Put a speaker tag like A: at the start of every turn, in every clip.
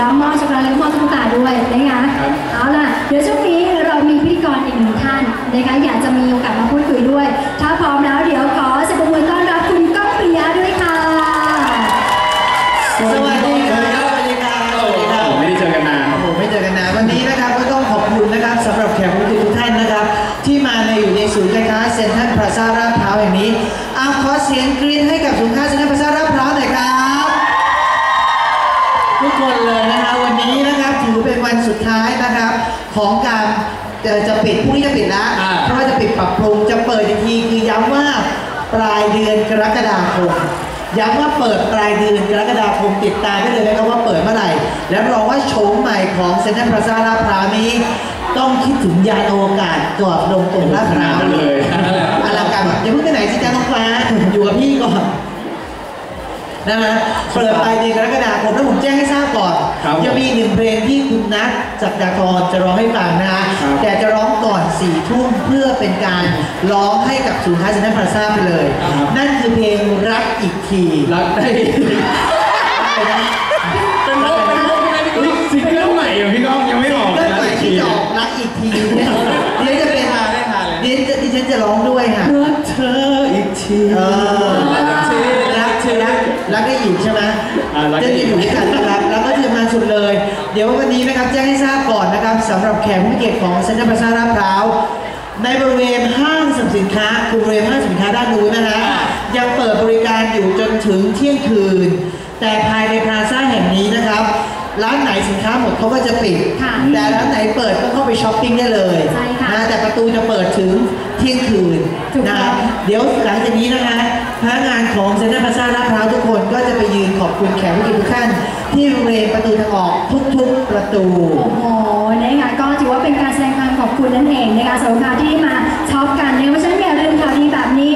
A: แล้วมอบช็อกโกแลตแล้วก็มอบตุ๊กตาด้วยนะคะ
B: ครับ
A: เอาล่ะเดี๋ยวช่วงนี้เรามีพิธีกรอีกหนึ่งท่านนะคะอยากจะมีโอกาสมาพูดคุยด้วย ถ้าพร้อมแล้วเดี๋ยวขอเสียงปรบมือต้อนรับคุณก้องปิยะด้วยค่ะ
C: สวัสดีายนะครับของการเอ่อจะปิดพรุ่งนี้จะปิดแล้ว
B: อ่า
C: เพราะว่าจะปิดปรับปรุงจะเปิดอีกทีคือย้ำว่าปลายเดือนกรกฎาคมย้ำว่าเปิดปลายเดือนกรกฎาคมติดตามได้เลยนะครับว่าเปิดเมื่อไหร่ แล้วรองว่าโฉมใหม่ของเซ็นทรัลพลาซ่าลาดพร้าวนี้ ต้องคิดถึงยานอวกาศกอดลงตรงลาดพร้าว
B: เลย
C: อลังการแบบอย่าเพิ่งไปไหนสิจ้าน้องฟ้าอยู่กับพี่ก่อน นะฮะเปิดปลายเดือนกรกฎาคมแล้วผมแจ้งให้ทราบก่อน
B: ครับ
C: จะมีหนึ่งเพลงที่คุณนัทจักรดาธรจะร้องให้ฟังนะฮะ
B: ครับ
C: แต่จะร้องก่อนสี่ทุ่มเพื่อเป็นการร้องให้กับศูนย์ค้าเซ็นทรัลพลาซ่าไปเลย นั่นคือเพลงรักอีกที
B: รักได้ อีกอยู่
C: ด้ว
B: ยกั
C: นนะครับแล้วก็จะมาสุดเลย เดี๋ยววันนี้นะครับแจ้งให้ทราบก่อนนะครับสำหรับแขกผู้มีเกียรติของเซ็นทรัลพลาซ่าลาดพร้าวในบริเวณห้างสรรพสินค้าคือบริเวณห้างสรรพสินค้าด้านนู้นนะฮะยังเปิดบริการอยู่จนถึงเที่ยงคืน แต่ภายในพลาซ่าแห่งนี้นะครับ ร้านไหนสินค้าหมดเขาก็จะปิด
A: ค่ะ
C: แต่ร้านไหนเปิดก็เข้าไปช้อปปิ้งได้เลย
A: ใช่ค่ะ
C: นะแต่ประตูจะเปิดถึงเที่ยงคืน
A: ถูกต้อง
C: นะครับเดี๋ยวหลังจากนี้นะคะพนักงานของเซ็นทรัลพลาซ่าลาดพร้าวทุกคนก็จะไปยืนขอบคุณแขกผู้เกียรติทุกท่านที่บริเวณประตูทางออกทุกๆประตู
A: โอ้โหนะคะก็ถือว่าเป็นการแสดงความขอบคุณนั่นเองนะคะสำหรับการที่มาช็อปกันนะคะเพราะฉะนั้นอย่าลืมข่าวดีแบบนี้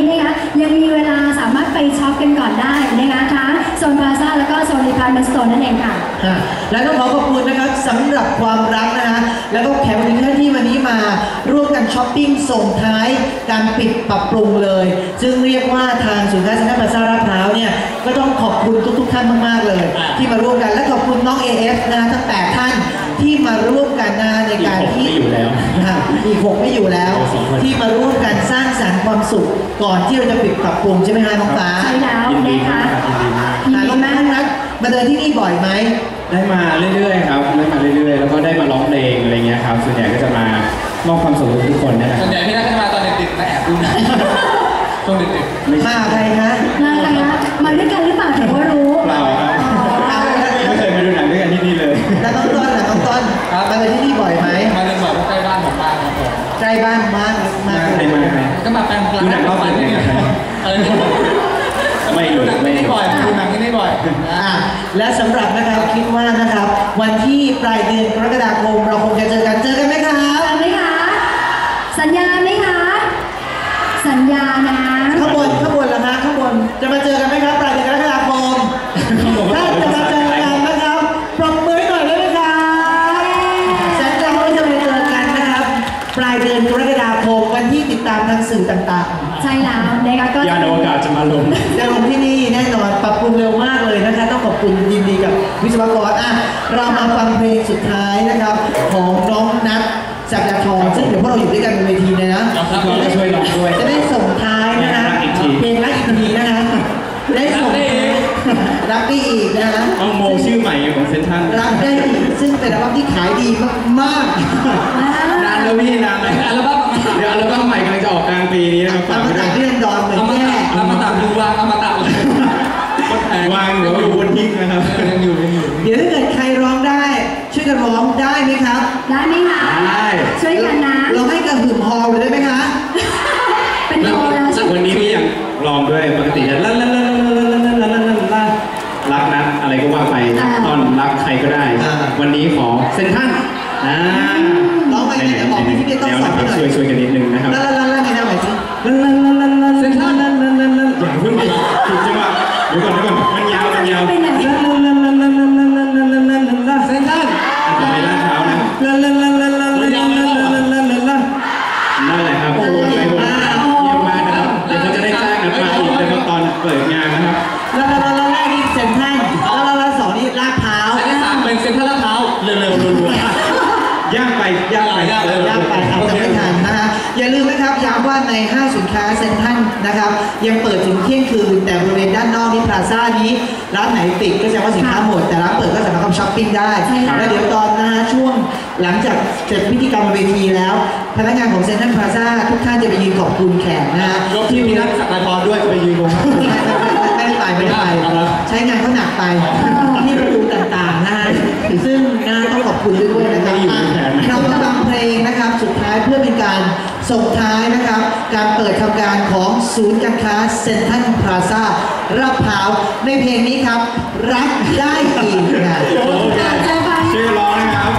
A: แล้วก็โซนดีพาร์ตเมนต์สโตร์นั่นเองค่ะ
C: อะและต้องขอขอบคุณนะครับสำหรับความรักนะฮะแล้วก็แขกผู้มีท่านที่วันนี้มาร่วมกันช้อปปิ้งส่งท้ายการปิดปรับปรุงเลย ซึ่งเรียกว่าทางศูนย์การเซ็นทรัลพลาซ่าลาดพร้าวเนี่ยก็ต้องขอบคุณทุกๆท่านมากๆเลยที่มาร่วมกันและขอบคุณน้อง AF นะฮะทั้งแปดท่านที่มาร่วมกันนะในการที่
B: อีกหกไม่อยู่แล้ว
C: ค่ะอีกหกไม่อยู่แล้ว
B: สองคน
C: ที่มาร่วมกันสร้างสรรค์ความสุข ก่อนที่เราจะปิดปรับปรุงใช่ไหมฮะน้องฟ้า
A: ใช่แล้ว
B: ยินดี
A: นะคะ
B: มากครับยินดีมาก
A: ยิน
C: อะ
A: ดี
C: น้อง
A: มา
C: ฟ้ากนัด มาเดินที่นี่บ่อยไหม
B: ได้มาเรื่อยๆครับได้มาเรื่อยๆ แล้วก็ได้มาร้องเพลงอะไรเงี้ยครับส่วนใหญ่ก็จะมามอบความสุขให้ทุกคนนี่แหละค
D: ส่
B: รั
D: วน
B: บ
D: ใหญ่พี่นัทจะมาตอนดึกๆมาแอบดูหนังช่วงดึก
B: ไม่
C: มา
B: ใช่
C: ใครคะ
A: มาอะไรนะมาด้วยกันหรือเปล่าถือว่ารู้
B: เปล่าครับ
C: เอาแล้ว
B: ไม่เคยมาดูหนังด้วยกันที่นี่เลย
C: แล้วน้องต้นล่ะน้องต้นมาเดินที่นี่บ่อยไหม
D: ๆมาเดินบ่อยเพราะใกล้บ้านผมมากครับผม
C: ใกล้บ้านมากมาก
B: ใครมาใคร
D: ก็มาแปลง
B: ดูหนังรอบดึกเนี่ยครับ
D: เออ
B: ไม่อยู่
D: ดูหนัง
B: ไม่
D: ที่
B: อยู่
D: นี่บ่อยดูหนังที่นี่บ่อยนะ
C: อะ และสำหรับนะครับคิดว่านะครับ วันที่ปลายเดือนกรกฎาคมเราคงจะเจอกันเจอกันไหมครับ
A: สัญญาไหมคะ สัญญาไหมคะ สัญญานะ
C: ข้างบนข้างบนเหรอคะข้างบนจะมาเจอกันไหมครับปลายเดือนกรกฎาคมถ้าจะมาเจอกันนะครับปรบมือให้หน่อยได้ไหมครับฉันจะว่าจะมาเจอกันนะครับ ปลายเดือนกรกฎาคมวันที่ติดตามทางสื่อต่างๆ
A: ใช่แล้วนะคะก็
B: ยานอวกาศจะมาลง
C: จะลงที่นี่แน่นอนปรับปรุงเร็วมากเลยนะคะต้องขอบ คุณยินดีกับวิศวกรอะเรามาฟังเพลงสุดท้ายนะครับ ของน้องนัทจากดาทรซึ่งเดี๋ยวพวกเราอยู่ด้วยกันบนเวทีเลยนะ
B: ครับเราจะช่วยร้องด้วย
C: จะได้ส่งท้ายนะฮะ
B: รักอีกที
C: เพลงรักอีกทีนะคะได้ส่งท้ายรักได้อีกนะฮะ
B: เอาโมชื่อใหม่ของเซนทรัน
C: รักได้อีกซึ่งเป็นอัลบั้มที่ขายดีมากๆ
B: นานแล้วพี่นานแล้ว
D: อัลบั้ม
B: เดี๋ยวอัลบั้มใหม่กำลังจะออกกลางปีนี้นะครับ
C: ตา
B: ฝามก
C: มา
B: ไว้ด้
C: จาก
B: วย
C: เรื่องดอนเหมือน
D: เอามา
C: แย่
D: ตัดเอามาตัดดูวางเอามาตัดเลยคนแพง
B: วางอยู่อยู่บ นทิ้งนะครับ
D: ยังอยู่ยังอยู่
C: เดี๋ยวถ้าเกิดใครร้องได้ ช่วยกันร้องได้ไหมครับ
A: ได้ไหมคะ
B: ได้
A: ช่วยกันนะ
C: เราให้กระหึ่มฮอลเลยได้ไหมคะ
A: เป็นโมแล้วใช่ไหม
B: วันนี้พี่อยากลองด้วยปกติจะลันลันลันลันลันลันลันลันลันลันรักนะอะไรก็ว่าไปตอนรักใครก็ได้ วันนี้ขอเซนทรันอ่า
C: ร้องไปไงแต่บอกพี่พี่ต้องสอน
B: นะค
C: ห
B: รับ
C: น่อย
B: ช่วยช่วยกันนิดนึงนะครับ
C: แล้วแล้วแล้วไงนะหมายถึง
B: ลันลันลันลันลันเซนทรันลันลันลันลันอย่าเพิ่งไปผิดจังหวะเดี๋ยวก่อนเดี๋ยวก่อนมันยาวมัน ยาว
A: ไปไหน
B: ลันลันลันลันลันลันลันลันลันลันลันลันเซนทรันจะไปลาดเท้านะลันลันลันลันลันลัน ยากไปยา
C: ก
D: ไปยาก
C: ไปเอาแต่ไม่ทันนะฮะอย่าลืมนะครับย้ำว่าในห้างสินค้าเซ็นทรัลนะครับ ยังเปิดถึงเที่ยงคืน แต่บริเวณด้านนอกนี่พลาซ่านี้ ร้านไหนปิดก็จะว่าสินค้าหมด แต่ร้านเปิดก็สามารถทาช้อปปิ้งได้ แล้วเดี๋ยวตอนหน้าช่วงหลังจากเสร็จพิธีกรรมเวทีแล้ว พนักงานของเซ็นทรัลพลาซ่าทุกท่านจะไปยืนขอบคุณแขกนะฮะ
D: ที่มีนักสักการะด้วยไปยืนขอบ
C: ไปไม่ได้ใช้งานเขาหนักไปที่ประตูต่างๆนะฮะซึ่งนะต้องขอบคุณด้วยนะครับเราจะฟังเพลงนะครับ สุดท้ายเพื่อเป็นการส่งท้ายนะครับ การเปิดทำการของศูนย์การค้าเซ็นทรัลพลาซ่ารับเผาในเพลงนี้ครับ รักได้อีก
B: ค่ะ
E: ชื่อร้อ
B: ง
E: นะครับ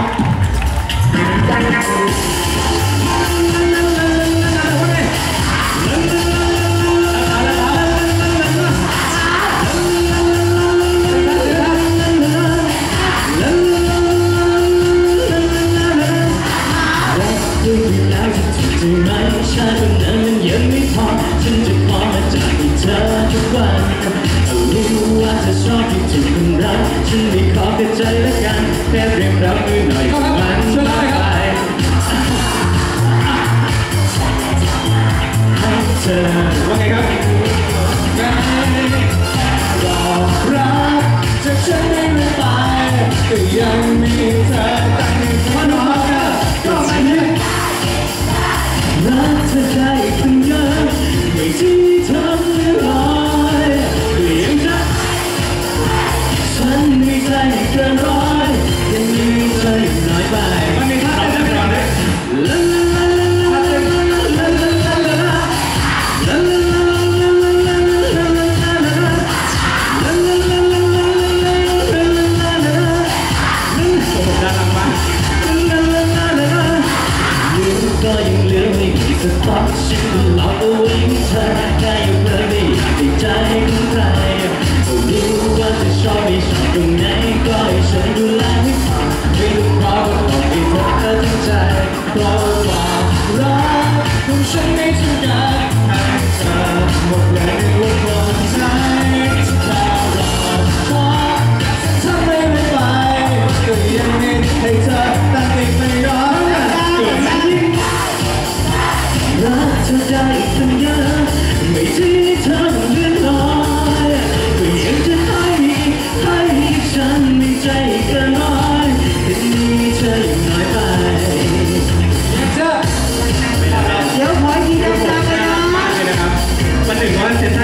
E: applause.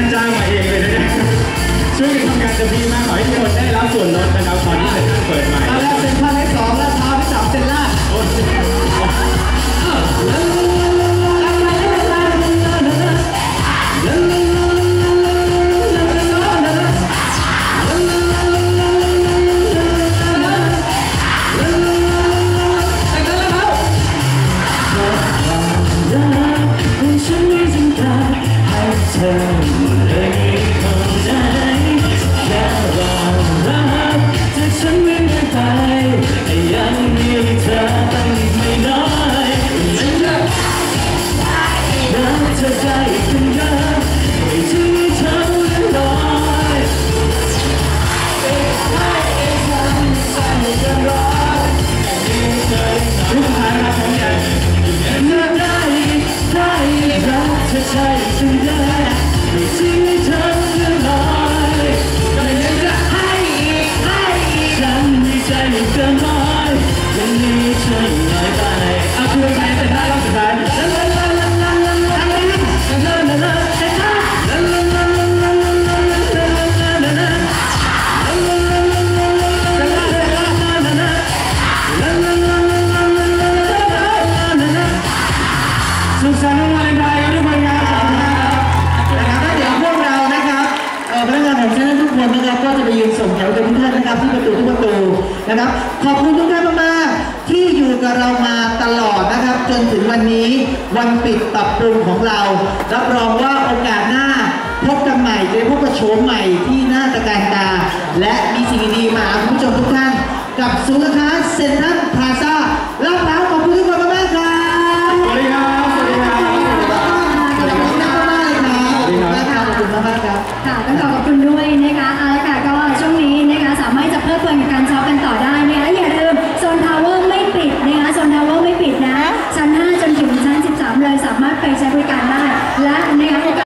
E: านจ้างมาเองเลยนะ
B: เนี่ยช่วยกันทำงานจะพีมากขอให้ทุกคนได้รับส่วนลดนะครับตอนที่เซ็นทรัเปิดใหม่
C: ตอนแรกเซ็นทรัลเล
E: ขสองแล้วท้าวที่
B: สาม
C: เซ็นล่าด ขอบคุณทุกท่านมากๆที่อยู่กับเรามาตลอดนะครับ จนถึงวันนี้วันปิดปรับปรุงของเรา รับรองว่าโอกาสหน้าพบกันใหม่จะพบกับโฉมใหม่ที่น่าตะการตา และมีสิ่งดีๆมาคุณผู้ชมทุกท่าน กับศูนย์การค้าเซ็นทรัลพลาซ่าลาดพร้าวขอบคุณทุกคน